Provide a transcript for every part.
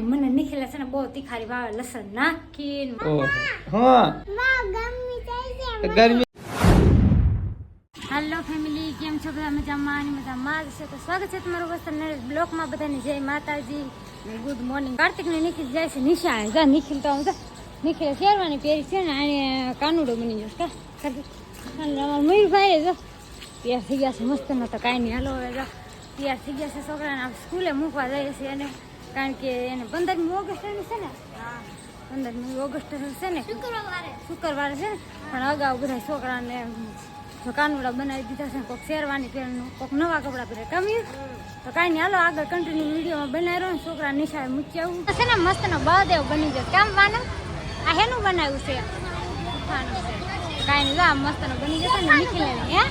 મને નિખિલે છે ને બહુ તીખારી વાવે. લસણ નાખીને હા. ગરમી હાલો ફેમિલી કેમ છો? બધા મજામાં અને મજામાં જ છે. તો સ્વાગત છે તમારું વસ્તુ બ્લોકમાં બધાને. જય માતાજી. ગુડ મોર્નિંગ કાર્તિક ને નિખિલ જાય છે નિશાળે. જા નિખિલ તો આમ જા. નિખિલે શેરવાની પહેરી છે ને આને કાનુડો બની જશે કા અમારા મયુરભાઈ જો તૈયાર થઈ ગયા છે. મસ્ત ન તો કાંઈ નહીં. હાલો હવે જો. તૈયાર થઈ ગયા છે છોકરાને. સ્કૂલે મૂકવા જઈએ છીએ એને. કારણ કે એને પંદરમી ઓગસ્ટ છે ને? પંદરમી ઓગસ્ટ છે ને? શુક્રવારે. શુક્રવારે છે ને? પણ અગાઉ બધા છોકરાને જો કાનુડા બનાવી દીધા છે કોઈક શેરવાની પહેરનું કોઈક નવા કપડાં પહેરે. કમી તો કાંઈ નહીં હાલો આગળ કન્ટિન્યુ વિડીયોમાં બનાવી રહ્યો ને છોકરા નિશાળે મૂકી આવું. છે ને મસ્ત નો બળદેવ બની ગયો. કેમ માનો આ હેનું બનાવ્યું છે? કાંઈ નહીં આ મસ્ત નો બની જશે ને નીકળે હે?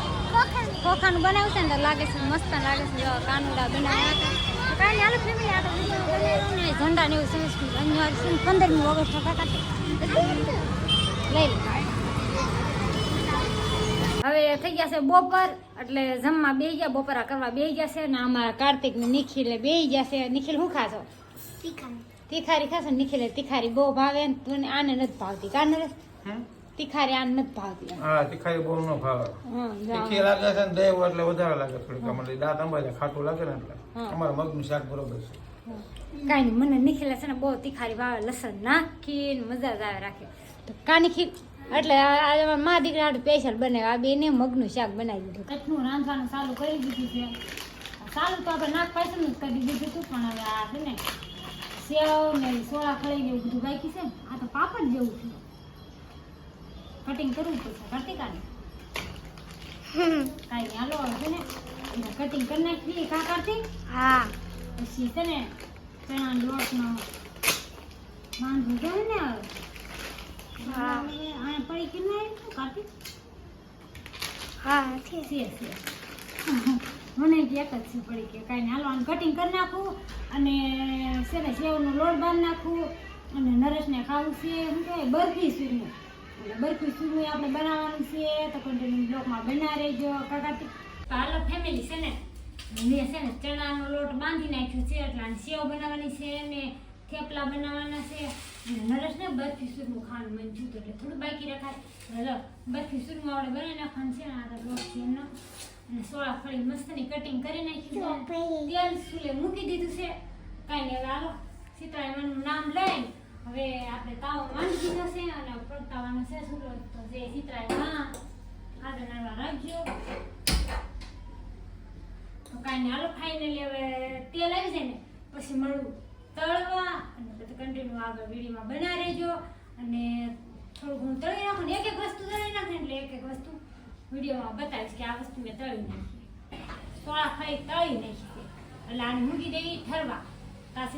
ખોખાનું. બનાવ્યું છે ને લાગે છે મસ્ત લાગે છે જો કાનુડા બનાવ્યા હતા તો કાંઈ નહીં હાલો ફેમિલી આ તો વીડિયો બનાવ્યો ને ઝંડા ને એવું સરસ અનિવાર્ય છે ને પંદરમી ઓગસ્ટ લઈ હવે થઈ ગયા છે બપોર એટલે જમવા બે ગયા બપોરા કરવા બે ગયા છે ને અમારા કાર્તિક ને નિખિલે બે ગયા છે. નિખિલ શું ખાશો? તીખારી. ખાશો ને નિખિલે? તીખારી બહુ ભાવે ને તું આને નથી ભાવતી. કારણ? નરેશ તીખારી આને નથી ભાવતી હા તીખારી બહુ નો ભાવે. તીખી લાગે છે ને દેવ એટલે વધારે લાગે થોડીક અમારે દાંત અંબાજે ખાટું લાગે ને એટલે. અમારે મગનું શાક બરોબર છે. કાંઈ નહીં મને નીખેલા છે ને બહુ તીખારી ભાવે લસણ નાખીને મજા જ આવે રાખે. તો કાની નિખિલ એટલે આજે મા દીકરા હાટુ સ્પેશિયલ બનાવ્યું. આ બેને મગનું શાક બનાવી દીધું. કચ્છનું રાંધવાનું ચાલુ કરી દીધું છે. ચાલુ તો આપણે નાક પાસે જ કરી દીધું હતું પણ હવે આ છે ને સેવ ને સોળા ખળી ને એવું બધું બાકી છે. આ તો પાપડ જેવું છે. કટિંગ કરવું પડશે. કાર્તિકાને કાંઈ? હાલો આવશે ને એને કટિંગ કરી નાખી કા કાર્તિક હા. પછી છે ને ચણા લોટનો બાંધવું જોઈએ ને હવે? હા. પડી કે નહીં કાર્તિક હા છે. છે છે. મને એક જ છે પડી કે કાંઈ હાલો આમ કટિંગ કરી નાખું અને છે ને સેવનો લોટ બાંધી નાખું અને નરેશને ખાવું છે. શું કહેવાય? બરફી એટલે બરફી સુરમું આપણે બનાવવાનું છે તો કન્ટિન્યુ બ્લોકમાં બના રહેજો. કાકાથી હાલો ફેમિલી છે ને મેં છે ને ચણાનો લોટ બાંધી નાખ્યો છે એટલે આને સેવ બનાવવાની છે ને થેપલા બનાવવાના છે. અને નરેશને બરફી સુરમું ખાવાનું મન થયું એટલે થોડું બાકી રખાય. હલો બરફી સુરમું આપણે બનાવી નાખવાનું છે ને આ તો લોટ છે એમનો. અને સોળા ફળી મસ્તની કટિંગ કરી નાખી તેલ સુલે મૂકી દીધું છે. કાંઈ નહીં હવે હાલો સીતારામનું નામ લઈને હવે આપણે તાવો માંડી દીધો છે અને પ્રગટાવવાનો છે સુલો તો જે સીતારામ આગળ નાડવા રાખજો તો કાંઈ હાલો ફાઇનલી હવે તેલ આવી જાય ને પછી મળું તળવા અને પછી કન્ટિન્યુ આગળ વીડીમાં બના રહેજો અને થોડું ઘણું તળી નાખો ને એક એક વસ્તુ તળી નાખે એટલે એક એક વસ્તુ વિડીયોમાં બતાવીશ કે આ વસ્તુ મેં તળી નાખી સોળા ફળી તળી નાખી એટલે આને મૂકી દેવી ઠરવા તાસે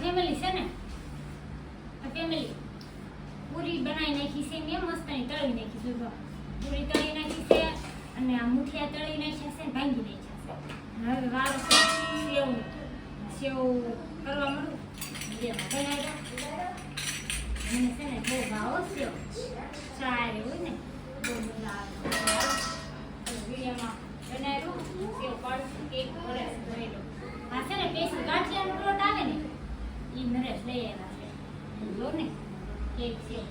ફેમિલી છે ને? ફેમિલી પૂરી બનાવી નાખી છે મેં મસ્તની તળી નાખી છે. પૂરી તળી નાખી છે અને આ મુઠિયા તળી નાખ્યા છે ભાંગી નાખ્યા છે. હવે વારો સેવ સેવ કરવા મળું. બનાવી મને છે ને બહુ ભાવ થયો સારું ને બહુ મજા આવે વિડીયોમાં બનાવી સેવ પાડું કેક છે જોઈ આ ને ઈ નરેશ લઈ આવ્યા છે જો ને કેક સેવ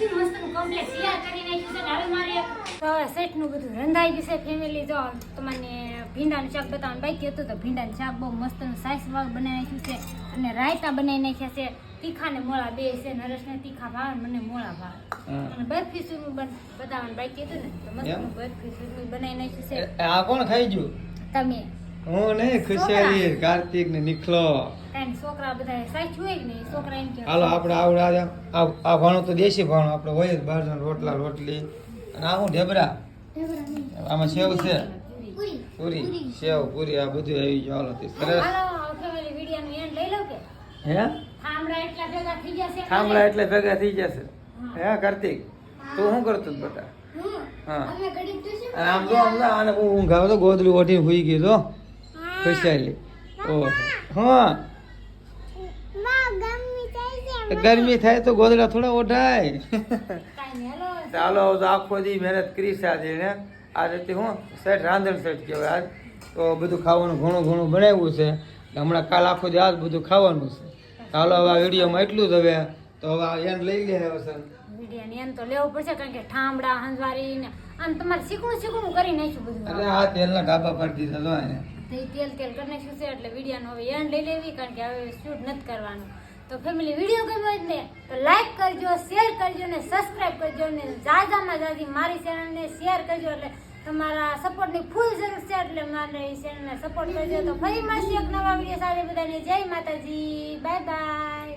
બધું મસ્ત કોમ્પ્લેક્સ તૈયાર કરી નાખ્યું છે. હવે મારે હવે સેટનું બધું રંધાઈ ગયું છે ફેમિલી જો. તમને ભીંડાનું શાક બતાવવાનું બાકી હતું તો ભીંડાનું શાક બહુ મસ્તનું સાઈસ વાળ બનાવી નાખ્યું છે અને રાયતા બનાવી નાખ્યા છે. તીખા ને મોળા બે છે નરેશને તીખા ભાવે મને મોળા ભાવે. અને બરફી સુરમું બન બતાવવાનું બાકી હતું ને તો મસ્તનું બરફી સુરમું બનાવી નાખ્યું છે. આ કોણ ખાઈ ગયું? તમે. હું નહીં ખુશાલી કાર્તિક ને નિખલો. છોકરા બધા સાઈસ હોય કે છોકરા એમ કે. હાલો આપણે આવડે આ ભાણું તો દેશી ભાણું આપણે હોય જ બહાર રોટલા રોટલી. અને આ હું ઢેબરા. આમાં સેવ છે? પૂરી. સેવ પૂરી આ બધું આવી ગયું. હાલો સરસ. હે? થાંભલા એટલા ભેગા થઈ ગયા જશે હે. કાર્તિક? તું શું કરતો બધા? હા? આમ તો આમ આને ઊંઘ આવે તો ગોદડી ઓઢીને હુઈ ગઈ તો ખુશાલી ઓહો. હા. ગરમી થાય તો ગોદડા થોડા ઓઢાય. ચાલો હવે તો આખો દી મહેનત કરી સાથે ને આ રીતે હું સેટ રાંધણ સેટ કહેવાય આજ. તો બધું ખાવાનું ઘણું ઘણું બનાવ્યું છે. હમણાં કાલ આખો દી આજ બધું ખાવાનું છે. ચાલો હવે આ વિડીયોમાં એટલું જ હવે. તો હવે એને લઈ લે વિડીયોની એમ તો લેવું પડશે કારણ કે ઠામડા હંજવારી ને આમ તમારે શીખવું શીખવું કરી નાખ્યું બધું. અરે આ તેલના ઢાબા પાડી દીધા તો એને. ઈ તેલ તેલ કરી નાખ્યું છે એટલે વીડિયો હવે એન્ડ લઈ લેવી, કારણ કે હવે શૂટ નથી કરવાનું. તો ફેમિલી વીડિયો ગમ્યો જ ને તો લાઈક કરજો શેર કરજો ને સબસ્ક્રાઈબ કરજો ને જાજામાં જાજી મારી ચેનલને શેર કરજો એટલે તમારા સપોર્ટની ફૂલ જરૂર છે એટલે મારી ચેનલને સપોર્ટ કરજો. તો ફરી મળશે એક નવા વીડિયો સાથે બધાને. જય માતાજી. Bye bye